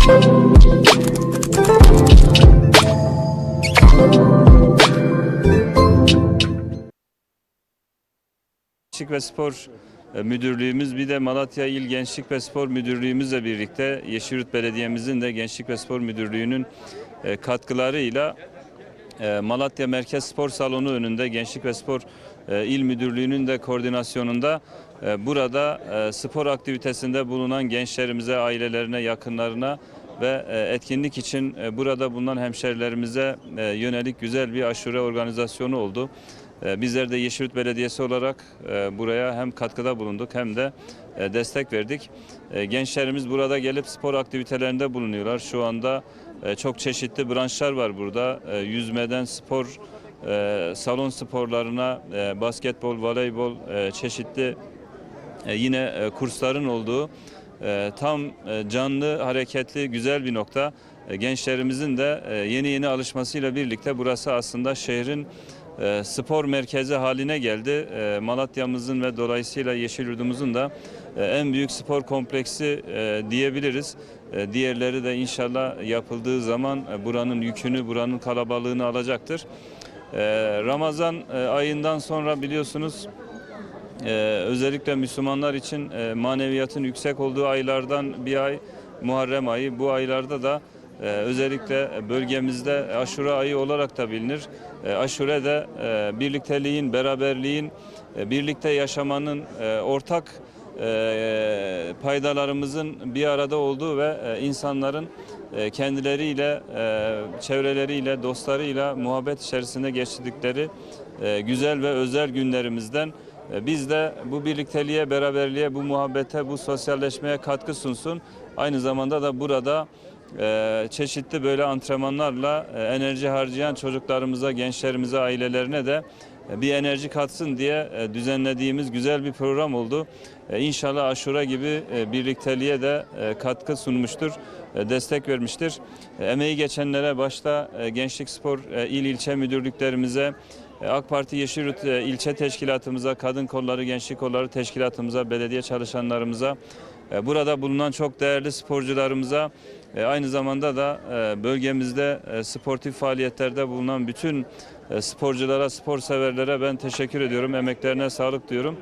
Gençlik ve Spor e, Müdürlüğümüz bir de Malatya İl Gençlik ve Spor Müdürlüğümüzle birlikte Yeşilyurt Belediye'mizin de Gençlik ve Spor Müdürlüğü'nün e, katkılarıyla Malatya Merkez Spor Salonu önünde Gençlik ve Spor e, İl Müdürlüğü'nün de koordinasyonunda e, burada e, spor aktivitesinde bulunan gençlerimize, ailelerine, yakınlarına ve etkinlik için burada bulunan hemşerilerimize yönelik güzel bir aşure organizasyonu oldu. E, Bizler de Yeşilyurt Belediyesi olarak e, buraya hem katkıda bulunduk hem de e, destek verdik. E, Gençlerimiz burada gelip spor aktivitelerinde bulunuyorlar. Şu anda çok çeşitli branşlar var burada. Yüzmeden spor, salon sporlarına, basketbol, voleybol, çeşitli yine kursların olduğu tam canlı, hareketli, güzel bir nokta. Gençlerimizin de yeni yeni alışmasıyla birlikte burası aslında şehrin spor merkezi haline geldi. E, Malatya'mızın ve dolayısıyla Yeşilyurt'umuzun da e, en büyük spor kompleksi e, diyebiliriz. E, Diğerleri de inşallah yapıldığı zaman buranın yükünü, buranın kalabalığını alacaktır. E, Ramazan ayından sonra biliyorsunuz ee, özellikle Müslümanlar için maneviyatın yüksek olduğu aylardan bir ay Muharrem ayı. Bu aylarda da özellikle bölgemizde aşure ayı olarak da bilinir. E, aşure de e, birlikteliğin, beraberliğin, e, birlikte yaşamanın e, ortak paydalarımızın bir arada olduğu ve insanların kendileriyle, çevreleriyle, dostlarıyla muhabbet içerisinde geçirdikleri güzel ve özel günlerimizden biz de bu birlikteliğe, beraberliğe, bu muhabbete, bu sosyalleşmeye katkı sunsun. Aynı zamanda da burada çeşitli böyle antrenmanlarla e, enerji harcayan çocuklarımıza, gençlerimize, ailelerine de e, bir enerji katsın diye e, düzenlediğimiz güzel bir program oldu. İnşallah aşura gibi birlikteliğe de katkı sunmuştur, destek vermiştir. Emeği geçenlere başta Gençlik Spor İl ilçe müdürlüklerimize, AK Parti Yeşilyurt ilçe teşkilatımıza, kadın kolları, gençlik kolları teşkilatımıza, belediye çalışanlarımıza, burada bulunan çok değerli sporcularımıza, e, aynı zamanda da e, bölgemizde e, sportif faaliyetlerde bulunan bütün e, sporculara, spor severlere ben teşekkür ediyorum. Emeklerine sağlık diyorum.